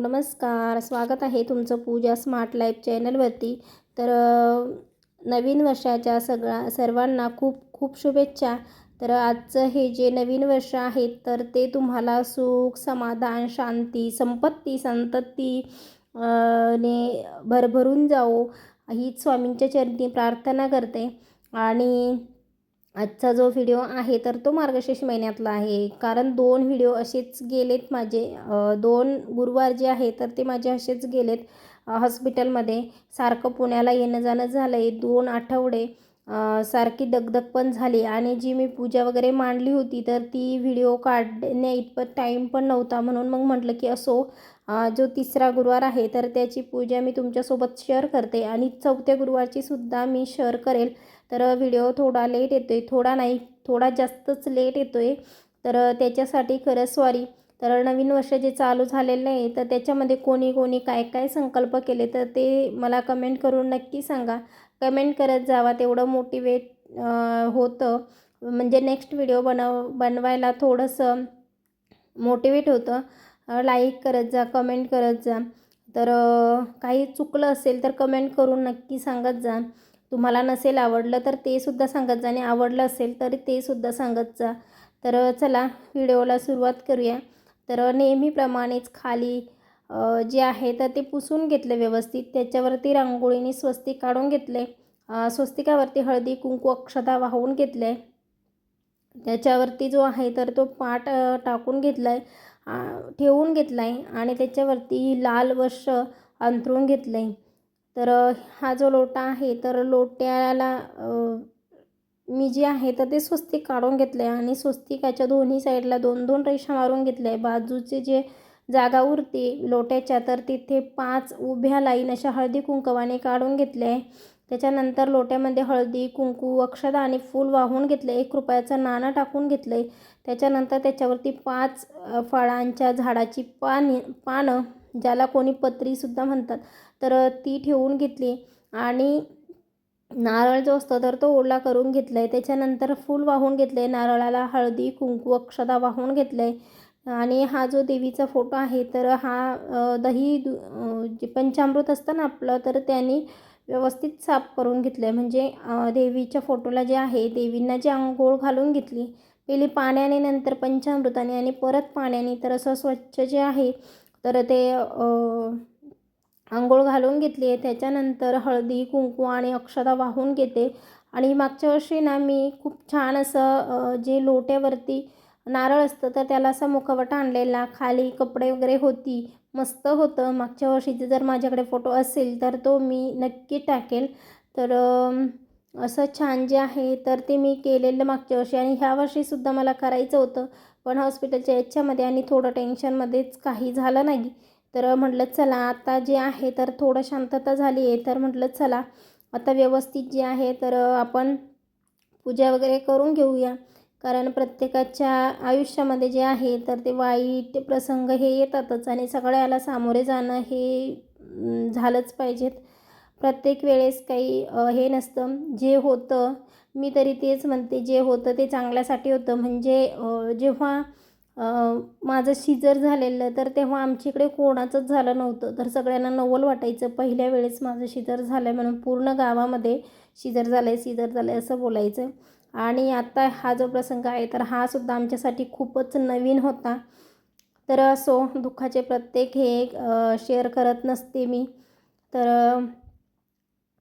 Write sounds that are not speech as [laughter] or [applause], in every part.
नमस्कार. स्वागत आहे तुमचं पूजा स्मार्ट लाईफ चॅनलवरती तर नवीन वर्षाच्या सगळ्या सर्वांना खूप खूप शुभेच्छा. तर आजचं हे जे नवीन वर्ष आहे तर ते तुम्हाला सुख समाधान शांती संपत्ती संतती ने भरभरून जाओ हीच स्वामींच्या चरणी प्रार्थना करते. आणि आजचा जो व्हिडिओ आहे तर तो मार्गशीर्ष महिन्यातला आहे. कारण दोन व्हिडिओ असेच गेलेत माझे. दोन गुरुवार जे आहे तर ते माझे असेच गेलेत हॉस्पिटलमध्ये सारखं पुण्याला येणं जाणं झालं आहे दोन आठवडे सारखी दगदग पण झाली. आणि जी मी पूजा वगैरे मांडली होती तर ती व्हिडिओ काढण्या इतपत टाईम पण नव्हता. म्हणून मग म्हटलं की असो जो तिसरा गुरुवार आहे तर त्याची पूजा मी तुमच्यासोबत शेअर करते. आणि चौथ्या गुरुवारची सुद्धा मी शेअर करेल. तर व्हिडिओ थोडा लेट येतो आहे थोडा नाही थोडा जास्तच लेट येतो आहे तर त्याच्यासाठी खरंच सॉरी तर नवीन वर्ष जे चालू झालेलं आहे तर त्याच्यामध्ये कोणी कोणी काय काय संकल्प केले तर ते मला कमेंट करून नक्की सांगा. कमेंट करत जावा तेवढं मोटिवेट होतं. म्हणजे नेक्स्ट व्हिडिओ बनव बनवायला थोडंसं मोटिवेट होतं. लाईक करत जा कमेंट करत जा. तर काही चुकलं असेल तर कमेंट करून नक्की सांगत जा. तुम्हाला नसेल आवडलं तर ते सुद्धा सांगत जा आणि आवडलं असेल तर ते सुद्धा सांगत जा. तर चला व्हिडिओला सुरुवात करूया. तर नेहमीप्रमाणेच खाली जे आहे तर ते पुसून घेतले व्यवस्थित. त्याच्यावरती रांगोळीने स्वस्तिक काढून घेतले. स्वस्तिकावरती हळदी कुंकू अक्षता वाहून घेतले. त्याच्यावरती जो आहे तर तो पाट टाकून घेतला आहे ठेवून घेतला आहे आणि त्याच्यावरती लाल वर्ष अंथरून घेतलं आहे तर हा जो लोटा आहे तर लोट्याला मी जे आहे तर ते स्वस्तिक काढून घेतलं आहे आणि स्वस्तिकाच्या दोन्ही साईडला दोन दोन रेषा मारून घेतल्या. आहे बाजूचे जे जागा उरते लोट्याच्या तर तिथे पाच उभ्या लाईन अशा हळदी कुंकवाने काढून घेतले आहे त्याच्यानंतर लोट्यामध्ये हळदी कुंकू अक्षदा आणि फूल वाहून घेतलं एक रुपयाचं नाणं टाकून घेतलं आहे त्याच्यानंतर त्याच्यावरती पाच फळांच्या झाडाची पाने पानं ज्याला कोणी पत्रीसुद्धा म्हणतात. तर ती ठेवून घेतली आणि नारळ जो असतो तर तो ओला करून घेतला आहे त्याच्यानंतर फूल वाहून घेतलं आहे नारळाला हळदी कुंकू अक्षदा वाहून घेतलं आहे आणि हा जो देवीचा फोटो आहे तर हा दही दु जे पंचामृत असतं ना आपलं तर त्यांनी व्यवस्थित साफ करून घेतलं आहे म्हणजे देवीच्या फोटोला जे आहे देवींना जी आंघोळ घालून घेतली पहिली पाण्याने नंतर पंचामृताने आणि परत पाण्याने तर असं स्वच्छ जे आहे तर ते आंघोळ घालून घेतली आहे. त्याच्यानंतर हळदी कुंकू आणि अक्षता वाहून घेते. आणि मागच्या वर्षी ना मी खूप छान असं जे लोट्यावरती नारळ असतं तर त्याला असा मुखवटा आणलेला. खाली कपडे वगैरे होती मस्त होतं. मागच्या वर्षीचे जर माझ्याकडे फोटो असेल तर तो मी नक्की टाकेल. तर असं छान जे आहे तर ते मी केलेलं मागच्या वर्षी. आणि ह्या वर्षीसुद्धा मला करायचं होतं. पण हॉस्पिटलच्या याच्यामध्ये आणि थोडं टेन्शनमध्येच काही झालं नाही. तर म्हटलं चला आता जे आहे तर थोडं शांतता झाली आहे. तर म्हटलं चला आता व्यवस्थित जे आहे तर आपण पूजा वगैरे करून घेऊया. कारण प्रत्येकाच्या आयुष्यामध्ये जे आहे तर ते वाईट प्रसंग हे येतातच आणि सगळ्याला सामोरे जाणं हे झालंच पाहिजेत. प्रत्येक वेळेस काही हे नसतं. जे होतं मी तरी तेच म्हणते जे होतं ते चांगल्यासाठी होतं. म्हणजे जेव्हा माझं शिजर झालेलं तर तेव्हा आमच्या इकडे कोणाचंच झालं नव्हतं. तर सगळ्यांना नवल वाटायचं पहिल्या वेळेस माझं शिजर झालं म्हणून पूर्ण गावामध्ये शिजर झालं आहे शिजर झालं आहे असं बोलायचं. आणि आता हा जो प्रसंग आहे तर हा सुद्धा आमच्यासाठी खूपच नवीन होता. तर असो दुःखाचे प्रत्येक हे शेअर करत नसते मी. तर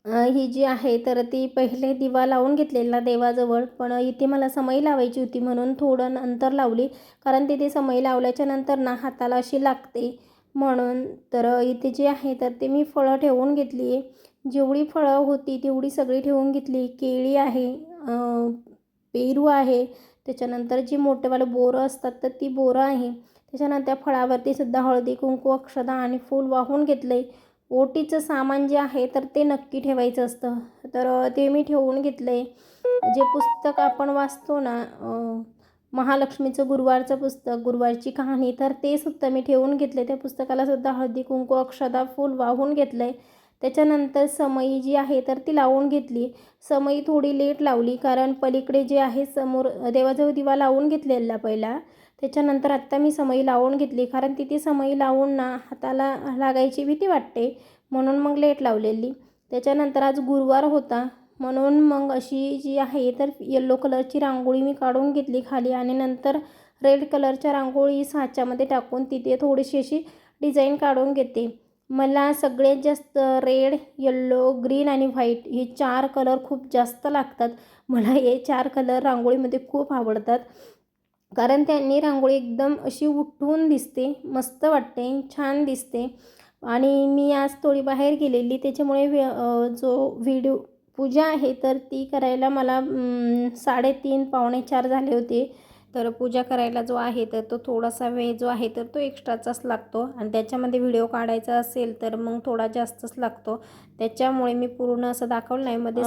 ही जी आहे तर ती पहिले दिवा लावून घेतलेला देवाजवळ. पण इथे मला समई लावायची होती म्हणून थोडं नंतर लावली. कारण तिथे समई लावल्याच्या नंतर ना हाताला अशी लागते. म्हणून तर इथे जे आहे तर ते मी फळं ठेवून घेतली आहे. जेवढी फळं होती तेवढी सगळी ठेवून घेतली. केळी आहे पेरू आहे. त्याच्यानंतर जी मोठेवालं बोरं असतात तर ती बोरं आहे. त्याच्यानंतर त्या फळावरती सुद्धा हळदी कुंकू अक्षदा आणि फूल वाहून घेतलं आहे ओटीचं सामान जे आहे तर ते नक्की ठेवायचं असतं. तर ते मी ठेवून घेतलं आहे जे पुस्तक आपण वाचतो ना महालक्ष्मीचं गुरुवारचं पुस्तक गुरुवारची कहाणी तर ते सुद्धा मी ठेवून घेतले त्या पुस्तकालासुद्धा हळदी कुंकू अक्षदा फूल वाहून घेतलं आहे त्याच्यानंतर समई जी आहे तर ती लावून घेतली. समई थोडी लेट लावली कारण पलीकडे जे आहे समोर देवाजवळ दिवा लावून घेतलेला पहिला. त्याच्यानंतर आत्ता मी समई लावून घेतली. कारण तिथे समई लावून ना हाताला लागायची भीती वाटते. म्हणून मग लेट लावलेली. त्याच्यानंतर आज गुरुवार होता. म्हणून मग अशी जी आहे तर येल्लो कलरची रांगोळी मी काढून घेतली खाली. आणि नंतर रेड कलरच्या रांगोळी साच्यामध्ये टाकून तिथे थोडीशी अशी डिझाईन काढून घेते. मला सगळ्यात जास्त रेड येल्लो ग्रीन आणि व्हाईट हे चार कलर खूप जास्त लागतात. मला हे चार कलर रांगोळीमध्ये खूप आवडतात. कारण त्यांनी रांगोळी एकदम अशी उठून दिसते मस्त वाटते छान दिसते. आणि मी आज थोडी बाहेर गेलेली त्याच्यामुळे जो व्हिडिओ पूजा आहे तर ती करायला मला साडेतीन पावणे चार झाले होते. तर पूजा करायला जो आहे तर तो थोडासा वेळ जो आहे तर तो एक्स्ट्राचाच लागतो. आणि त्याच्यामध्ये व्हिडिओ काढायचा असेल तर मग थोडा जास्तच लागतो. त्याच्यामुळे मी पूर्ण असं दाखवलं नाही. मध्ये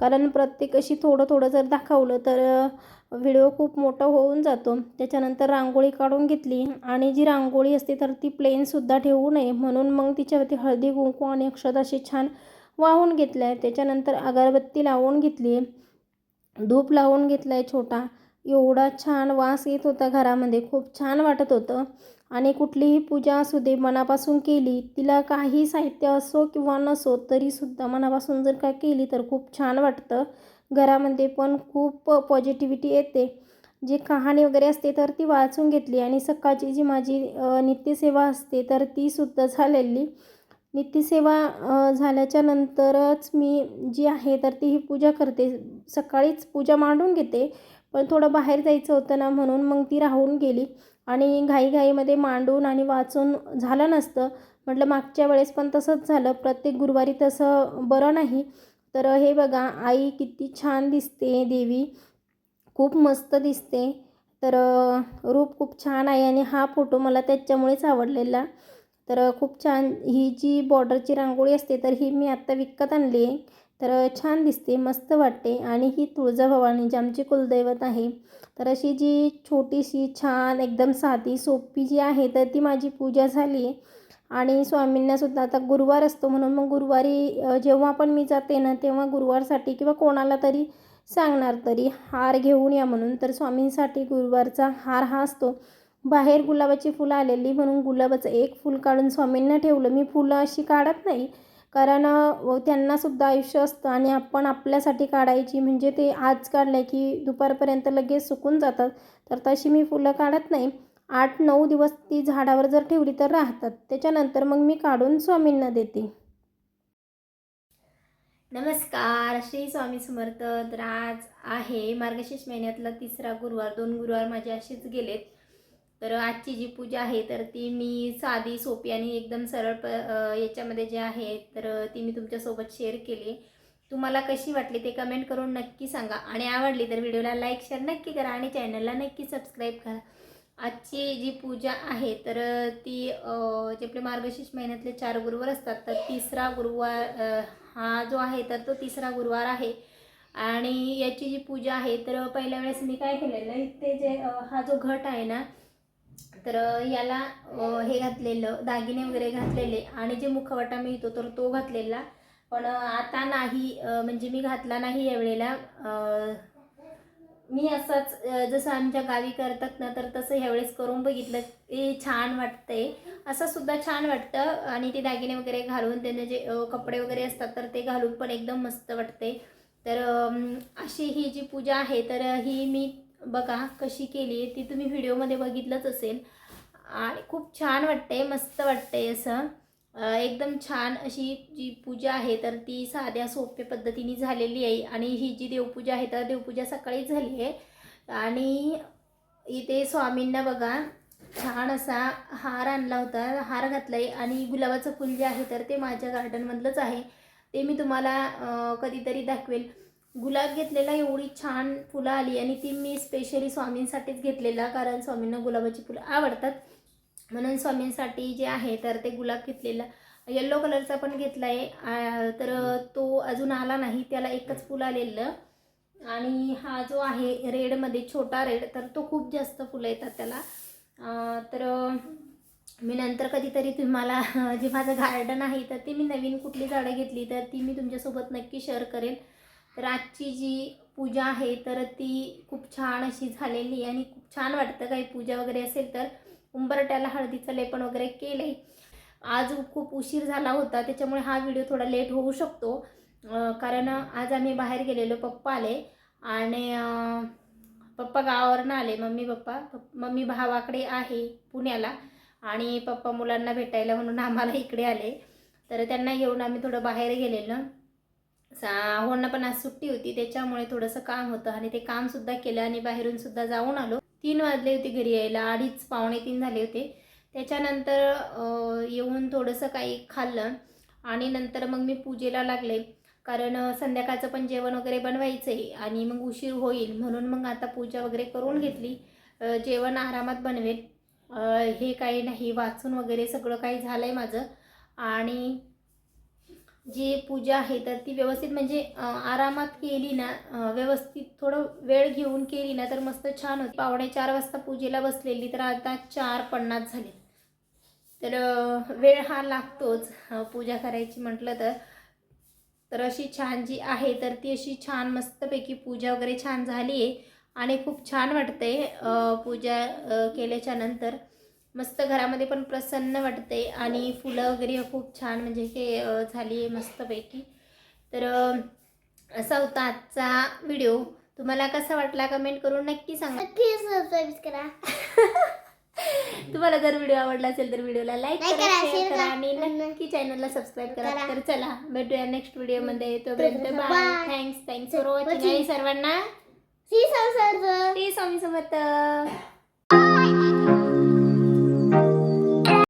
कारण प्रत्येक अशी थोडं थोडं जर दाखवलं तर व्हिडिओ खूप मोठा होऊन जातो. त्याच्यानंतर रांगोळी काढून घेतली. आणि जी रांगोळी असते तर ती प्लेनसुद्धा ठेवू नये. म्हणून मग तिच्यावरती हळदी कुंकू आणि अक्षत अशी छान वाहून घेतलं आहे त्याच्यानंतर अगरबत्ती लावून घेतली. धूप लावून घेतला आहे छोटा. एवढा छान वास येत होता घरामध्ये. खूप छान वाटत होतं. आणि कुठलीही पूजा असू दे मनापासून केली तिला काही साहित्य असो किंवा नसो तरीसुद्धा मनापासून जर का केली तर खूप छान वाटतं. घरामध्ये पण खूप पॉझिटिव्हिटी येते. जी कहाणी वगैरे असते तर ती वाचून घेतली. आणि सकाळची जी माझी नित्यसेवा असते तर तीसुद्धा झालेली. नित्यसेवा झाल्याच्या नंतरच मी जी आहे तर ती ही पूजा करते. सकाळीच पूजा मांडून घेते. पण थोडं बाहेर जायचं होतं ना म्हणून मग ती राहून गेली. आणि घाईघाईमध्ये मांडून आणि वाचून झालं नसतं. म्हटलं मागच्या वेळेस पण तसंच झालं. प्रत्येक गुरुवारी तसं बरं नाही. तर हे बघा आई किती छान दिसते देवी. खूप मस्त दिसते. तर रूप खूप छान आहे आणि हा फोटो मला त्याच्यामुळेच आवडलेला. तर खूप छान ही जी बॉर्डरची रांगोळी असते तर ही मी आत्ता विकत आणली आहे. तर छान दिसते मस्त वाटते. आणि ही तुळजाभवानी जी आमची कुलदैवत आहे तर अशी जी छोटीशी छान एकदम साधी सोपी जी आहे तर ती माझी पूजा झाली. आहे आणि स्वामींनासुद्धा आता गुरुवार असतो म्हणून मग गुरुवारी जेव्हा पण मी जाते ना तेव्हा गुरुवारसाठी किंवा कोणाला तरी सांगणार तरी हार घेऊन या म्हणून. तर स्वामींसाठी गुरुवारचा हार हा असतो. बाहेर गुलाबाची फुलं आलेली म्हणून गुलाबाचं एक फूल काढून स्वामींना ठेवलं. मी फुलं अशी काढत नाही कारण त्यांनासुद्धा आयुष्य असतं आणि आपण आपल्यासाठी काढायची म्हणजे ते आज काढले की दुपारपर्यंत लगेच सुकून जातात. तर तशी मी फुलं काढत नाही. आठ नऊ दिवस ती झाडावर जर ठेवली तर राहतात. त्याच्यानंतर मग मी काढून स्वामींना देते. नमस्कार. श्री स्वामी समर्थ. तर आज आहे मार्गशीर्ष महिन्यातला तिसरा गुरुवार. दोन गुरुवार माझे असेच गेलेत. तर आजची जी पूजा आहे तर ती मी साधी सोपी आणि एकदम सरळ प याच्यामध्ये जे आहे तर ती मी तुमच्यासोबत शेअर केली. तुम्हाला कशी वाटली ते कमेंट करून नक्की सांगा. आणि आवडली तर व्हिडिओला लाईक शेअर नक्की करा आणि चॅनलला नक्की सबस्क्राईब करा. आजची जी पूजा आहे तर ती जे आपले मार्गशीर्ष महिन्यातले चार गुरुवार असतात तर तिसरा गुरुवार हा जो आहे तर तो तिसरा गुरुवार आहे. आणि याची जी पूजा आहे तर पहिल्या वेळेस मी काय केलेलं इथे जे हा जो घट आहे ना तर याला हे घातलेलं दागिने वगैरे घातलेले आणि जे मुखवटा मिळतो तर तो घातलेला. पण आता नाही म्हणजे मी घातला नाही यावेळेला. मी असंच जसं आमच्या गावी करतात ना तर तसं ह्यावेळेस करून बघितलं. ते छान वाटतंय. असं सुद्धा छान वाटतं. आणि ते दागिने वगैरे घालून त्यांना जे कपडे वगैरे असतात तर ते घालून पण एकदम मस्त वाटते तर अशी ही जी पूजा आहे तर ही मी बघा कशी केली आहे. ती तुम्ही व्हिडिओमध्ये बघितलंच असेल. आणि खूप छान वाटते मस्त वाटते असं. एकदम छान अशी जी पूजा आहे तर ती साध्या सोप्या पद्धतीने झालेली आहे. आणि ही जी देवपूजा आहे तर देवपूजा सकाळीच झाली आहे. आणि इथे स्वामींना बघा छान असा हार आणला होता हार घातला आहे आणि गुलाबाचं फुल जे आहे तर ते माझ्या गार्डनमधलंच आहे. ते मी तुम्हाला कधीतरी दाखवेल. गुलाब घेतलेला एवढी छान फुलं आली आणि ती मी स्पेशली स्वामींसाठीच घेतलेला कारण स्वामींना गुलाबाची फुलं आवडतात. म्हणून स्वामींसाठी जे आहे तर ते गुलाब घेतलेला येल्लो कलरचा पण घेतला आहे तर तो अजून आला नाही त्याला एकच फुलं आलेलं. आणि हा जो आहे रेडमध्ये छोटा रेड तर तो खूप जास्त फुलं येतात त्याला. तर मी नंतर कधीतरी तुम्हाला जे माझं गार्डन आहे तर ती मी नवीन कुठली झाडं घेतली तर ती मी तुमच्यासोबत नक्की शेअर करेन. तर आजची जी पूजा आहे तर ती खूप छान अशी झालेली आणि खूप छान वाटतं. काही पूजा वगैरे असेल तर उंबरट्याला हळदीचं लेपन वगैरे केलं आहे आज खूप उशीर झाला होता त्याच्यामुळे हा व्हिडिओ थोडा लेट होऊ शकतो. कारण आज आम्ही बाहेर गेलेलो पप्पा आले आणि पप्पा गावावरनं आले. मम्मी पप्पा मम्मी भावाकडे आहे पुण्याला आणि पप्पा मुलांना भेटायला म्हणून आम्हाला इकडे आले. तर त्यांना घेऊन आम्ही थोडं बाहेर गेलेलो. साहोंना पण आज सुट्टी होती त्याच्यामुळे थोडंसं काम होतं आणि ते कामसुद्धा केलं आणि बाहेरून सुद्धा जाऊन आलो. तीन वाजले होते घरी यायला अडीच पावणे तीन झाले होते. त्याच्यानंतर येऊन थोडंसं काही खाल्लं आणि नंतर मग मी पूजेला लागले. कारण संध्याकाळचं पण जेवण वगैरे बनवायचं आहे आणि मग उशीर होईल म्हणून मग आता पूजा वगैरे करून घेतली. जेवण आरामात बनवेल. हे काही नाही वाचून वगैरे सगळं काही झालं आहे माझं. आणि जी पूजा आहे तर ती व्यवस्थित म्हणजे आरामात केली ना व्यवस्थित थोडं वेळ घेऊन केली ना तर मस्त छान होती. पावणे चार वाजता पूजेला बसलेली तर आता चार पन्नास झाले. तर वेळ हा लागतोच पूजा करायची म्हटलं तर. तर अशी छान जी आहे तर ती अशी छान मस्तपैकी पूजा वगैरे छान झाली आहे आणि खूप छान वाटते पूजा केल्याच्यानंतर. मस्त घरामध्ये पण प्रसन्न वाटते आणि फुलं वगैरे खूप छान म्हणजे हे झाली आहे मस्तपैकी. तर असा होता आजचा व्हिडिओ. तुम्हाला कसा वाटला कमेंट करून नक्की सांगा. नक्की सबस्क्राईब करा. [laughs] तुम्हाला जर व्हिडिओ आवडला असेल तर व्हिडिओला लाईक करा शेअर करा. आणि नक्की चॅनलला सबस्क्राईब करा. तर चला भेटूया नेक्स्ट व्हिडिओमध्ये. तोपर्यंत. Bye thanks thanks for watching सर्वांना श्री स्वामी समर्थ.